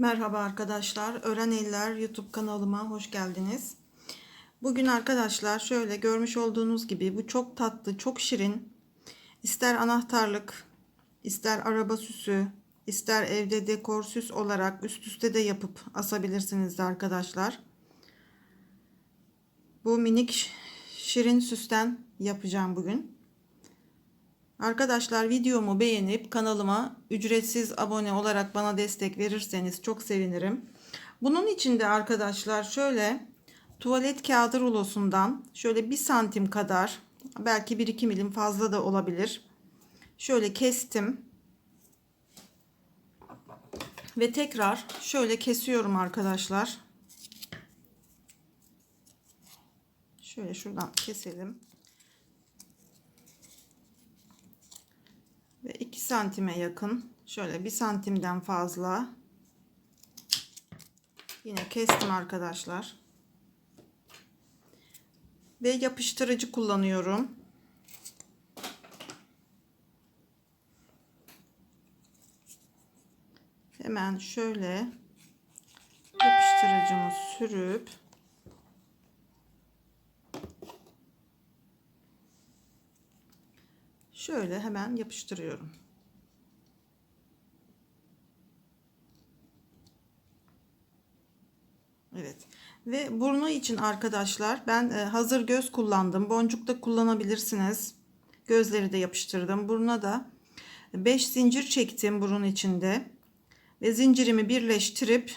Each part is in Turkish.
Merhaba arkadaşlar. Öğren Eller YouTube kanalıma hoş geldiniz. Bugün arkadaşlar şöyle görmüş olduğunuz gibi bu çok tatlı, çok şirin. İster anahtarlık, ister araba süsü, ister evde dekor süs olarak üst üste de yapıp asabilirsiniz de arkadaşlar. Bu minik şirin süsten yapacağım bugün. Arkadaşlar videomu beğenip kanalıma ücretsiz abone olarak bana destek verirseniz çok sevinirim. Bunun için de arkadaşlar şöyle tuvalet kağıdı rulosundan şöyle bir santim kadar belki 1-2 milim fazla da olabilir. Şöyle kestim. Ve tekrar şöyle kesiyorum arkadaşlar. Şöyle şuradan keselim. Ve 2 santime yakın. Şöyle 1 santimden fazla. Yine kestim arkadaşlar. Ve yapıştırıcı kullanıyorum. Hemen şöyle yapıştırıcımı sürüp şöyle hemen yapıştırıyorum. Evet. Ve burnu için arkadaşlar ben e, hazır göz kullandım. Boncuk da kullanabilirsiniz. Gözleri de yapıştırdım. Buruna da 5 zincir çektim burun içinde. Ve zincirimi birleştirip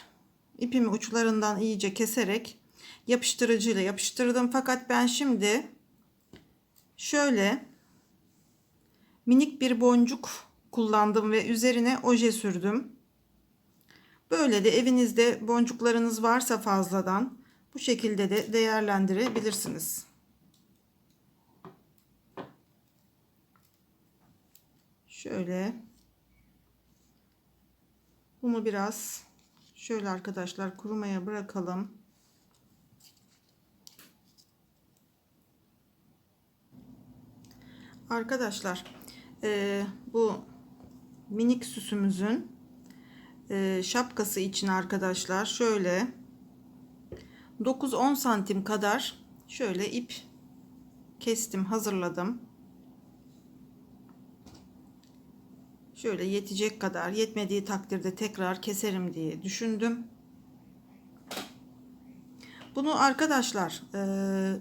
ipimi uçlarından iyice keserek yapıştırıcıyla yapıştırdım. Fakat ben şimdi şöyle minik bir boncuk kullandım ve üzerine oje sürdüm. Böyle de evinizde boncuklarınız varsa fazladan bu şekilde de değerlendirebilirsiniz. Şöyle bunu biraz şöyle arkadaşlar kurumaya bırakalım. Arkadaşlar e, bu minik süsümüzün e, şapkası için arkadaşlar şöyle 9-10 santim kadar şöyle ip kestim hazırladım. Şöyle yetecek kadar yetmediği takdirde tekrar keserim diye düşündüm. Bunu arkadaşlar e,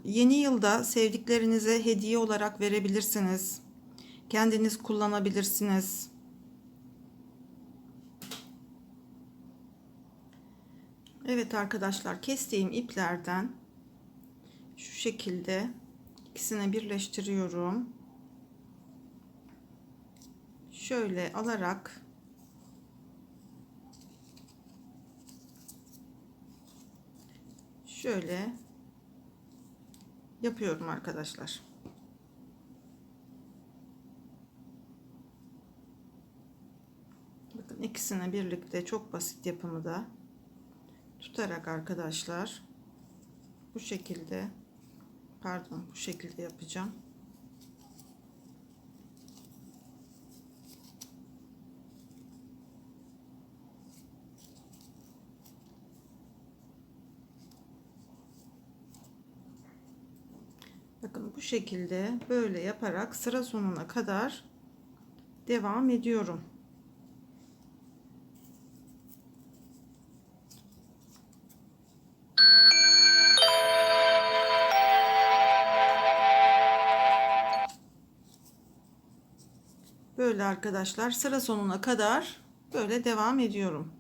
yeni yılda sevdiklerinize hediye olarak verebilirsiniz. Kendiniz kullanabilirsiniz. Evet arkadaşlar kestiğim iplerden şu şekilde ikisini birleştiriyorum. Şöyle alarak şöyle yapıyorum arkadaşlar. Bakın ikisini birlikte çok basit yapımı da tutarak arkadaşlar bu şekilde pardon bu şekilde yapacağım. Bakın bu şekilde böyle yaparak sıra sonuna kadar devam ediyorum. Böyle arkadaşlar sıra sonuna kadar böyle devam ediyorum.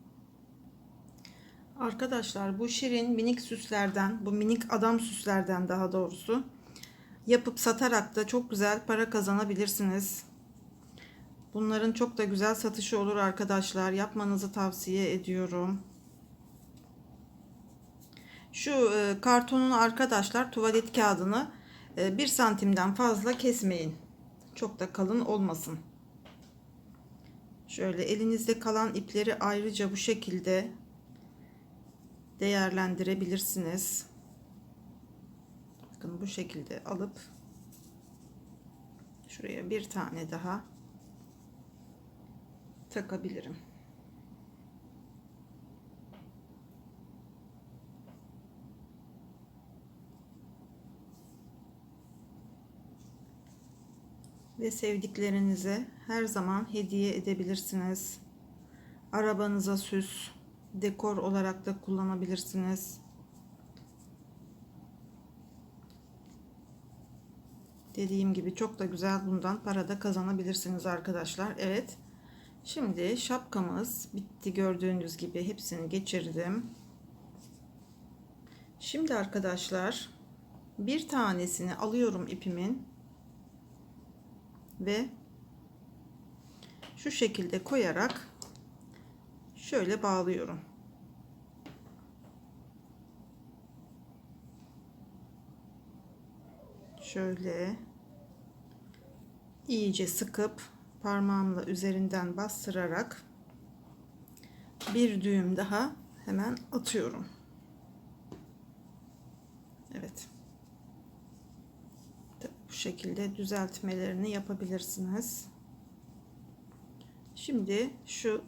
Arkadaşlar bu şirin minik süslerden, bu minik adam süslerden daha doğrusu yapıp satarak da çok güzel para kazanabilirsiniz. Bunların çok da güzel satışı olur arkadaşlar. Yapmanızı tavsiye ediyorum. Şu e, kartonun arkadaşlar tuvalet kağıdını e, 1 santimden fazla kesmeyin. Çok da kalın olmasın. Şöyle elinizde kalan ipleri ayrıca bu şekilde değerlendirebilirsiniz. Bakın bu şekilde alıp şuraya bir tane daha takabilirim. ve sevdiklerinize her zaman hediye edebilirsiniz. Arabanıza süs, dekor olarak da kullanabilirsiniz. Dediğim gibi çok da güzel bundan para da kazanabilirsiniz arkadaşlar. Evet. Şimdi şapkamız bitti gördüğünüz gibi hepsini geçirdim. Şimdi arkadaşlar bir tanesini alıyorum ipimin ve şu şekilde koyarak şöyle bağlıyorum. Şöyle iyice sıkıp parmağımla üzerinden bastırarak bir düğüm daha hemen atıyorum. Evet. Bu şekilde düzeltmelerini yapabilirsiniz. Şimdi şu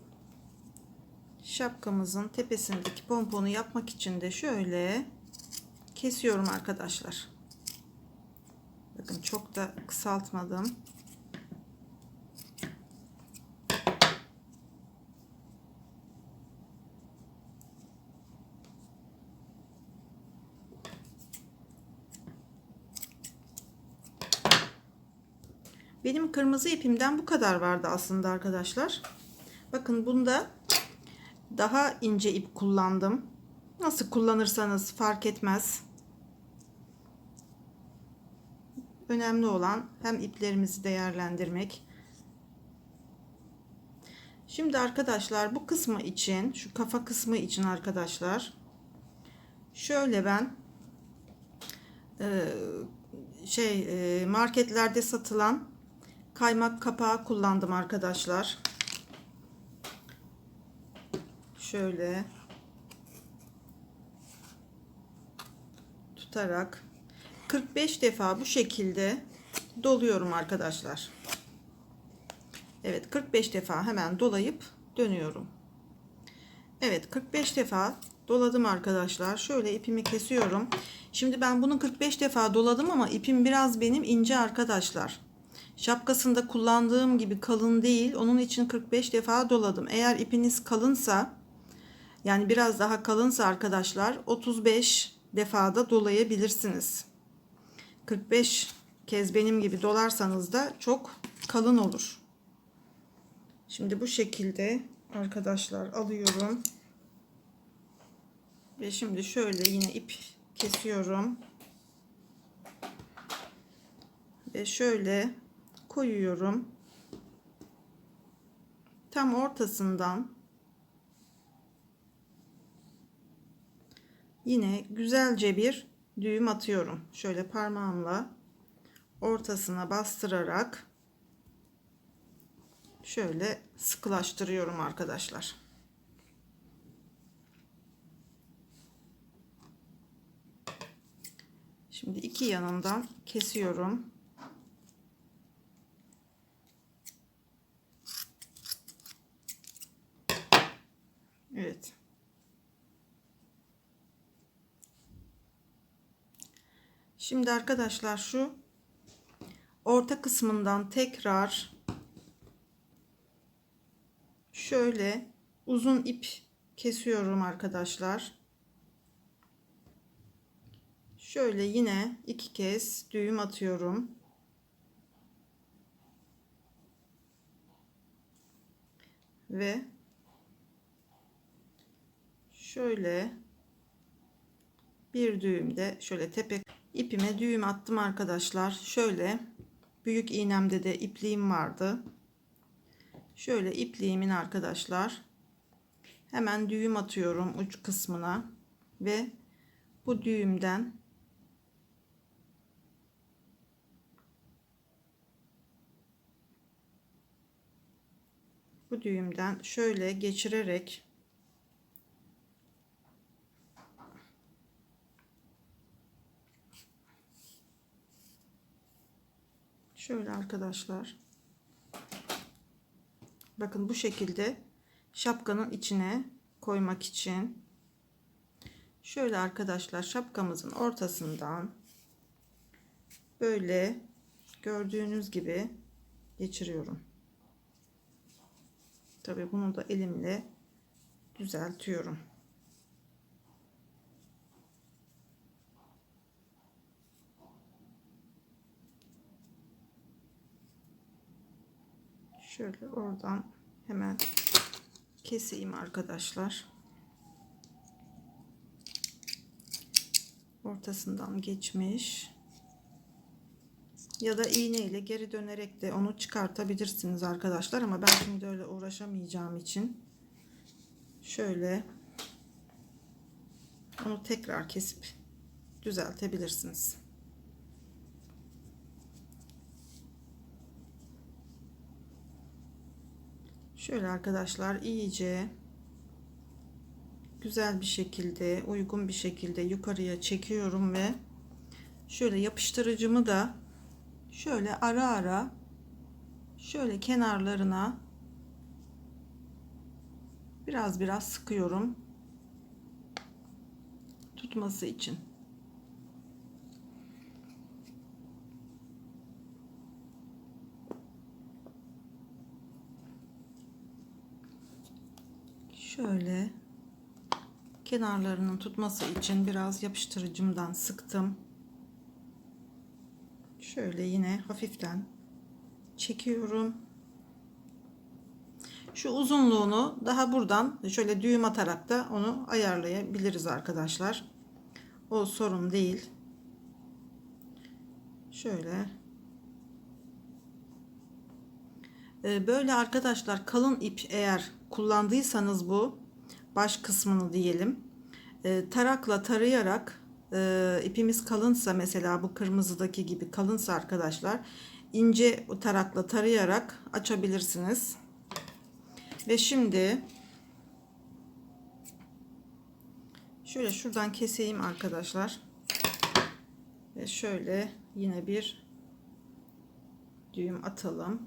şapkamızın tepesindeki pomponu yapmak için de şöyle kesiyorum arkadaşlar. Bakın çok da kısaltmadım. Benim kırmızı ipimden bu kadar vardı aslında arkadaşlar. Bakın bunda daha ince ip kullandım. Nasıl kullanırsanız fark etmez. Önemli olan hem iplerimizi değerlendirmek. Şimdi arkadaşlar bu kısmı için şu kafa kısmı için arkadaşlar şöyle ben e, şey e, marketlerde satılan kaymak kapağı kullandım arkadaşlar. Şöyle tutarak 45 defa bu şekilde doluyorum arkadaşlar. Evet 45 defa hemen dolayıp dönüyorum. Evet 45 defa doladım arkadaşlar. Şöyle ipimi kesiyorum. Şimdi ben bunu 45 defa doladım ama ipim biraz benim ince arkadaşlar. Şapkasında kullandığım gibi kalın değil. Onun için 45 defa doladım. Eğer ipiniz kalınsa yani biraz daha kalınsa arkadaşlar 35 defada dolayabilirsiniz. 45 kez benim gibi dolarsanız da çok kalın olur. Şimdi bu şekilde arkadaşlar alıyorum. Ve şimdi şöyle yine ip kesiyorum. Ve şöyle koyuyorum. Tam ortasından yine güzelce bir düğüm atıyorum. Şöyle parmağımla ortasına bastırarak şöyle sıkılaştırıyorum arkadaşlar. Şimdi iki yanından kesiyorum. Evet. Şimdi arkadaşlar şu orta kısmından tekrar şöyle uzun ip kesiyorum arkadaşlar. Şöyle yine iki kez düğüm atıyorum. Ve şöyle bir düğümde şöyle tepe ipime düğüm attım arkadaşlar. Şöyle büyük iğnemde de ipliğim vardı. Şöyle ipliğimin arkadaşlar hemen düğüm atıyorum uç kısmına ve bu düğümden bu düğümden şöyle geçirerek Şöyle arkadaşlar. Bakın bu şekilde şapkanın içine koymak için şöyle arkadaşlar şapkamızın ortasından böyle gördüğünüz gibi geçiriyorum. Tabii bunu da elimle düzeltiyorum. Şöyle oradan hemen keseyim arkadaşlar. Ortasından geçmiş. Ya da iğne ile geri dönerek de onu çıkartabilirsiniz arkadaşlar ama ben şimdi öyle uğraşamayacağım için şöyle onu tekrar kesip düzeltebilirsiniz. Şöyle arkadaşlar iyice güzel bir şekilde uygun bir şekilde yukarıya çekiyorum ve şöyle yapıştırıcımı da şöyle ara ara şöyle kenarlarına biraz biraz sıkıyorum tutması için. Şöyle kenarlarının tutması için biraz yapıştırıcımdan sıktım. Şöyle yine hafiften çekiyorum. Şu uzunluğunu daha buradan şöyle düğüm atarak da onu ayarlayabiliriz arkadaşlar. O sorun değil. Şöyle. Böyle arkadaşlar kalın ip eğer kullandıysanız bu baş kısmını diyelim. Ee, tarakla tarayarak e, ipimiz kalınsa mesela bu kırmızıdaki gibi kalınsa arkadaşlar ince tarakla tarayarak açabilirsiniz. Ve şimdi şöyle şuradan keseyim arkadaşlar. Ve şöyle yine bir düğüm atalım.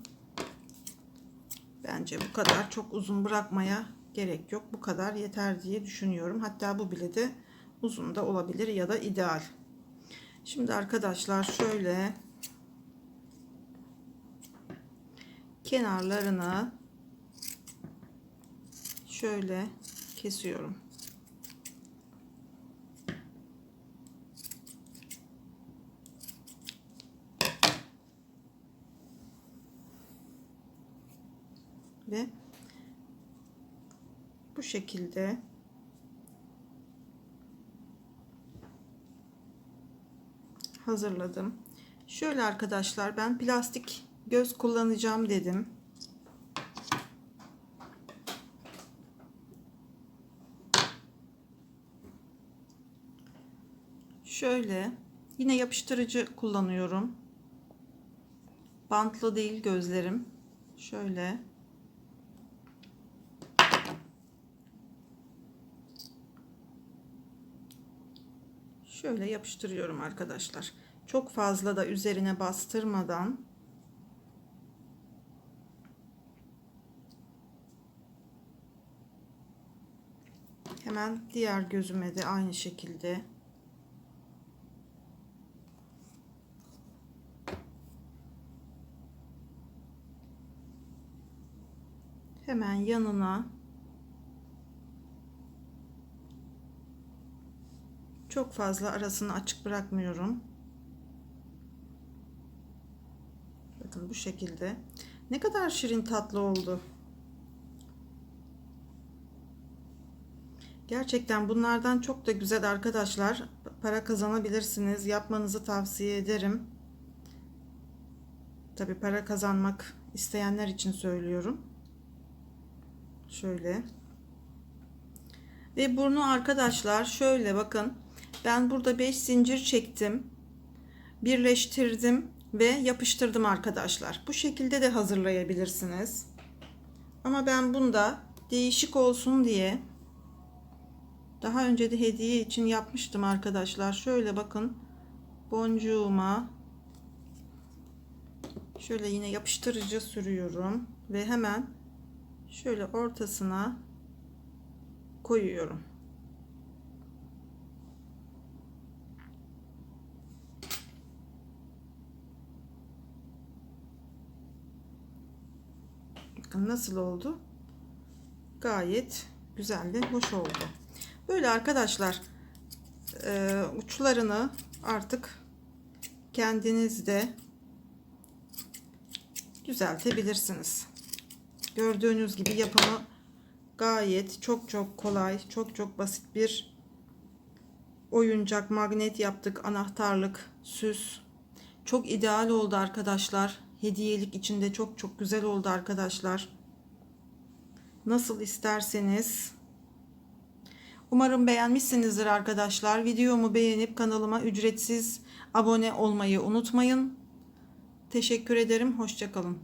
Bence bu kadar çok uzun bırakmaya gerek yok. Bu kadar yeter diye düşünüyorum. Hatta bu bile de uzun da olabilir ya da ideal. Şimdi arkadaşlar şöyle kenarlarını şöyle kesiyorum. Ve bu şekilde hazırladım. Şöyle arkadaşlar ben plastik göz kullanacağım dedim. Şöyle yine yapıştırıcı kullanıyorum. Bantlı değil gözlerim. Şöyle şöyle yapıştırıyorum arkadaşlar. Çok fazla da üzerine bastırmadan hemen diğer gözüme de aynı şekilde hemen yanına çok fazla arasını açık bırakmıyorum. Bakın bu şekilde. Ne kadar şirin tatlı oldu. Gerçekten bunlardan çok da güzel arkadaşlar. Para kazanabilirsiniz. Yapmanızı tavsiye ederim. Tabi para kazanmak isteyenler için söylüyorum. Şöyle. Ve burnu arkadaşlar şöyle bakın. Ben burada 5 zincir çektim. Birleştirdim ve yapıştırdım arkadaşlar. Bu şekilde de hazırlayabilirsiniz. Ama ben bunda değişik olsun diye daha önce de hediye için yapmıştım arkadaşlar. Şöyle bakın boncuğuma şöyle yine yapıştırıcı sürüyorum ve hemen şöyle ortasına koyuyorum. Nasıl oldu. Gayet güzel ve hoş oldu. Böyle arkadaşlar e, uçlarını artık kendiniz de düzeltebilirsiniz. Gördüğünüz gibi yapımı gayet çok çok kolay, çok çok basit bir oyuncak magnet yaptık, anahtarlık, süs. Çok ideal oldu arkadaşlar. Hediyelik içinde çok çok güzel oldu arkadaşlar. Nasıl isterseniz. Umarım beğenmişsinizdir arkadaşlar. Videomu beğenip kanalıma ücretsiz abone olmayı unutmayın. Teşekkür ederim. Hoşçakalın.